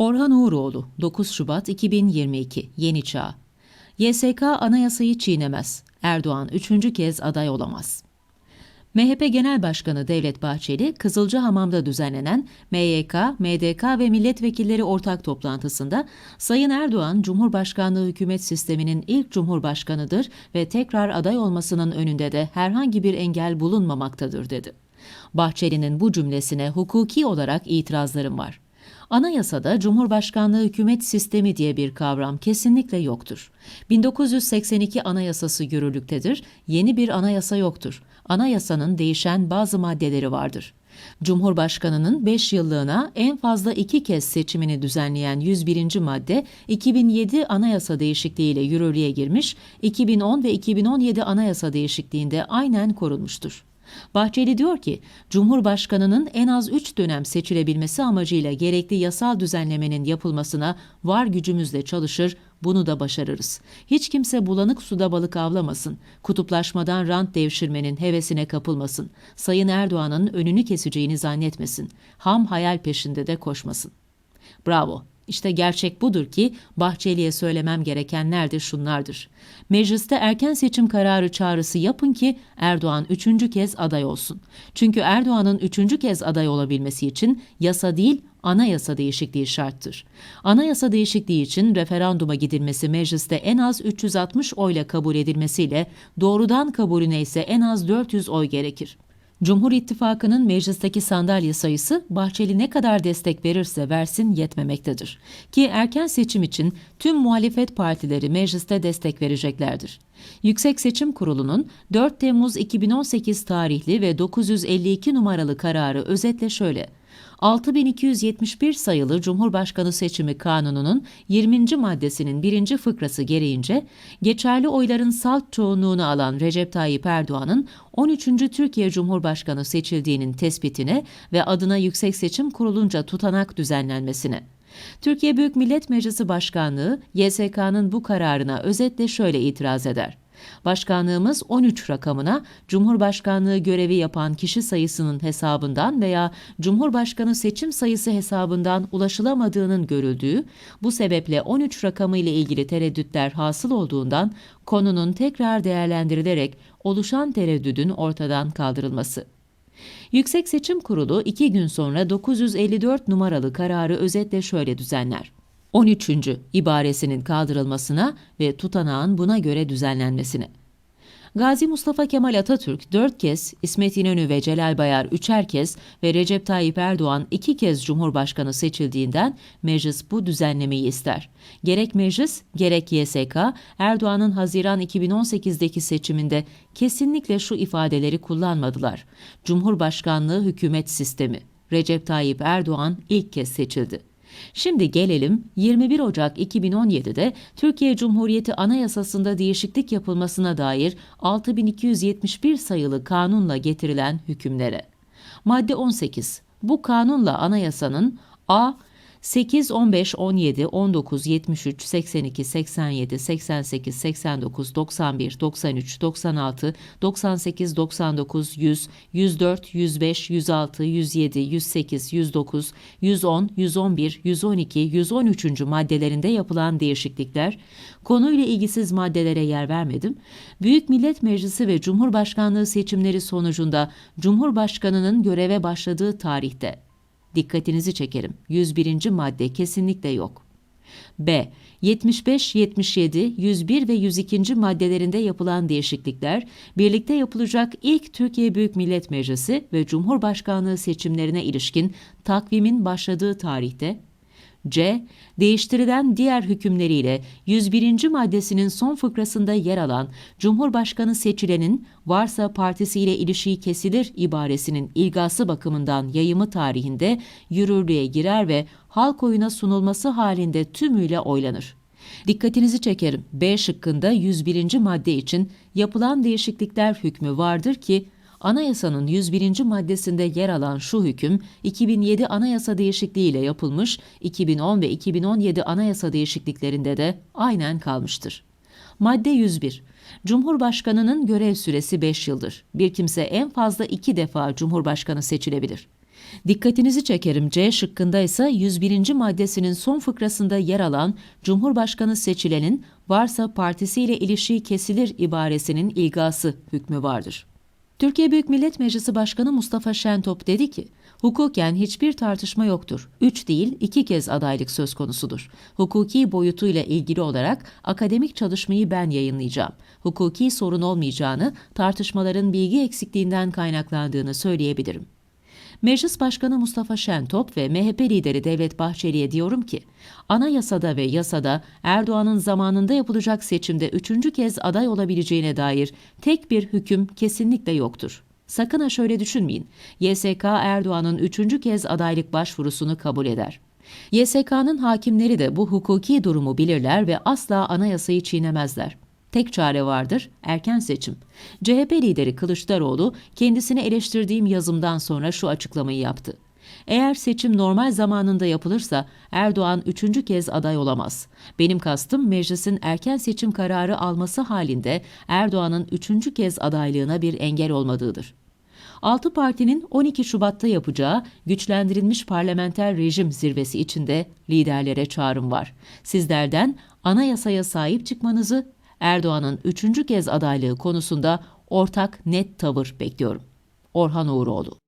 Orhan Uğuroğlu 9 Şubat 2022 Yeni Çağ YSK anayasayı çiğnemez. Erdoğan üçüncü kez aday olamaz. MHP Genel Başkanı Devlet Bahçeli, Kızılcahamam'da düzenlenen MYK, MDK ve milletvekilleri ortak toplantısında Sayın Erdoğan, Cumhurbaşkanlığı hükümet sisteminin ilk cumhurbaşkanıdır ve tekrar aday olmasının önünde de herhangi bir engel bulunmamaktadır dedi. Bahçeli'nin bu cümlesine hukuki olarak itirazlarım var. Anayasada Cumhurbaşkanlığı hükümet sistemi diye bir kavram kesinlikle yoktur. 1982 Anayasası yürürlüktedir, yeni bir anayasa yoktur. Anayasanın değişen bazı maddeleri vardır. Cumhurbaşkanının 5 yıllığına en fazla iki kez seçimini düzenleyen 101. madde 2007 anayasa değişikliğiyle yürürlüğe girmiş, 2010 ve 2017 anayasa değişikliğinde aynen korunmuştur. Bahçeli diyor ki, Cumhurbaşkanının en az 3 dönem seçilebilmesi amacıyla gerekli yasal düzenlemenin yapılmasına var gücümüzle çalışır, bunu da başarırız. Hiç kimse bulanık suda balık avlamasın, kutuplaşmadan rant devşirmenin hevesine kapılmasın, Sayın Erdoğan'ın önünü keseceğini zannetmesin, ham hayal peşinde de koşmasın. Bravo, işte gerçek budur ki Bahçeli'ye söylemem gerekenler de şunlardır. Mecliste erken seçim kararı çağrısı yapın ki Erdoğan üçüncü kez aday olsun. Çünkü Erdoğan'ın üçüncü kez aday olabilmesi için yasa değil anayasa değişikliği şarttır. Anayasa değişikliği için referanduma gidilmesi mecliste en az 360 oyla kabul edilmesiyle doğrudan kabulüne ise en az 400 oy gerekir. Cumhur İttifakı'nın meclisteki sandalye sayısı Bahçeli ne kadar destek verirse versin yetmemektedir. Ki erken seçim için tüm muhalefet partileri mecliste destek vereceklerdir. Yüksek Seçim Kurulu'nun 4 Temmuz 2018 tarihli ve 952 numaralı kararı özetle şöyle. 6271 sayılı Cumhurbaşkanı Seçimi Kanunu'nun 20. maddesinin 1. fıkrası gereğince geçerli oyların salt çoğunluğunu alan Recep Tayyip Erdoğan'ın 13. Türkiye Cumhurbaşkanı seçildiğinin tespitine ve adına Yüksek Seçim Kurulunca tutanak düzenlenmesine Türkiye Büyük Millet Meclisi Başkanlığı YSK'nın bu kararına özetle şöyle itiraz eder. Başkanlığımız 13 rakamına Cumhurbaşkanlığı görevi yapan kişi sayısının hesabından veya Cumhurbaşkanı seçim sayısı hesabından ulaşılamadığının görüldüğü, bu sebeple 13 rakamı ile ilgili tereddütler hasıl olduğundan konunun tekrar değerlendirilerek oluşan tereddüdün ortadan kaldırılması. Yüksek Seçim Kurulu iki gün sonra 954 numaralı kararı özetle şöyle düzenler. 13. ibaresinin kaldırılmasına ve tutanağın buna göre düzenlenmesine. Gazi Mustafa Kemal Atatürk dört kez, İsmet İnönü ve Celal Bayar üçer kez ve Recep Tayyip Erdoğan iki kez Cumhurbaşkanı seçildiğinden meclis bu düzenlemeyi ister. Gerek meclis, gerek YSK, Erdoğan'ın Haziran 2018'deki seçiminde kesinlikle şu ifadeleri kullanmadılar. Cumhurbaşkanlığı hükümet sistemi. Recep Tayyip Erdoğan ilk kez seçildi. Şimdi gelelim 21 Ocak 2017'de Türkiye Cumhuriyeti Anayasası'nda değişiklik yapılmasına dair 6271 sayılı kanunla getirilen hükümlere. Madde 18. Bu kanunla anayasanın a 8, 15, 17, 19, 73, 82, 87, 88, 89, 91, 93, 96, 98, 99, 100, 104, 105, 106, 107, 108, 109, 110, 111, 112, 113. maddelerinde yapılan değişiklikler, konuyla ilgisiz maddelere yer vermedim, Büyük Millet Meclisi ve Cumhurbaşkanlığı seçimleri sonucunda Cumhurbaşkanının göreve başladığı tarihte Dikkatinizi çekerim. 101. madde kesinlikle yok. B. 75, 77, 101 ve 102. maddelerinde yapılan değişiklikler, birlikte yapılacak ilk Türkiye Büyük Millet Meclisi ve Cumhurbaşkanlığı seçimlerine ilişkin takvimin başladığı tarihte C. Değiştirilen diğer hükümleriyle 101. maddesinin son fıkrasında yer alan Cumhurbaşkanı seçilenin varsa partisiyle ilişiği kesilir ibaresinin ilgası bakımından yayımı tarihinde yürürlüğe girer ve halk oyuna sunulması halinde tümüyle oylanır. Dikkatinizi çekerim. B şıkkında 101. madde için yapılan değişiklikler hükmü vardır ki Anayasanın 101. maddesinde yer alan şu hüküm 2007 anayasa değişikliği ile yapılmış, 2010 ve 2017 anayasa değişikliklerinde de aynen kalmıştır. Madde 101. Cumhurbaşkanının görev süresi 5 yıldır. Bir kimse en fazla 2 defa Cumhurbaşkanı seçilebilir. Dikkatinizi çekerim C şıkkında ise 101. maddesinin son fıkrasında yer alan Cumhurbaşkanı seçilenin varsa partisiyle ilişiği kesilir ibaresinin ilgası hükmü vardır. Türkiye Büyük Millet Meclisi Başkanı Mustafa Şentop dedi ki, hukuken hiçbir tartışma yoktur. Üç değil, iki kez adaylık söz konusudur. Hukuki boyutuyla ilgili olarak akademik çalışmayı ben yayınlayacağım. Hukuki sorun olmayacağını, tartışmaların bilgi eksikliğinden kaynaklandığını söyleyebilirim. Meclis Başkanı Mustafa Şentop ve MHP lideri Devlet Bahçeli'ye diyorum ki, anayasada ve yasada Erdoğan'ın zamanında yapılacak seçimde üçüncü kez aday olabileceğine dair tek bir hüküm kesinlikle yoktur. Sakın ha şöyle düşünmeyin. YSK Erdoğan'ın üçüncü kez adaylık başvurusunu kabul eder. YSK'nın hakimleri de bu hukuki durumu bilirler ve asla anayasayı çiğnemezler. Tek çare vardır, erken seçim. CHP lideri Kılıçdaroğlu kendisini eleştirdiğim yazımdan sonra şu açıklamayı yaptı. Eğer seçim normal zamanında yapılırsa Erdoğan üçüncü kez aday olamaz. Benim kastım meclisin erken seçim kararı alması halinde Erdoğan'ın üçüncü kez adaylığına bir engel olmadığıdır. Altı partinin 12 Şubat'ta yapacağı güçlendirilmiş parlamenter rejim zirvesi içinde liderlere çağrım var. Sizlerden anayasaya sahip çıkmanızı, Erdoğan'ın üçüncü kez adaylığı konusunda ortak net tavır bekliyorum. Orhan Uğuroğlu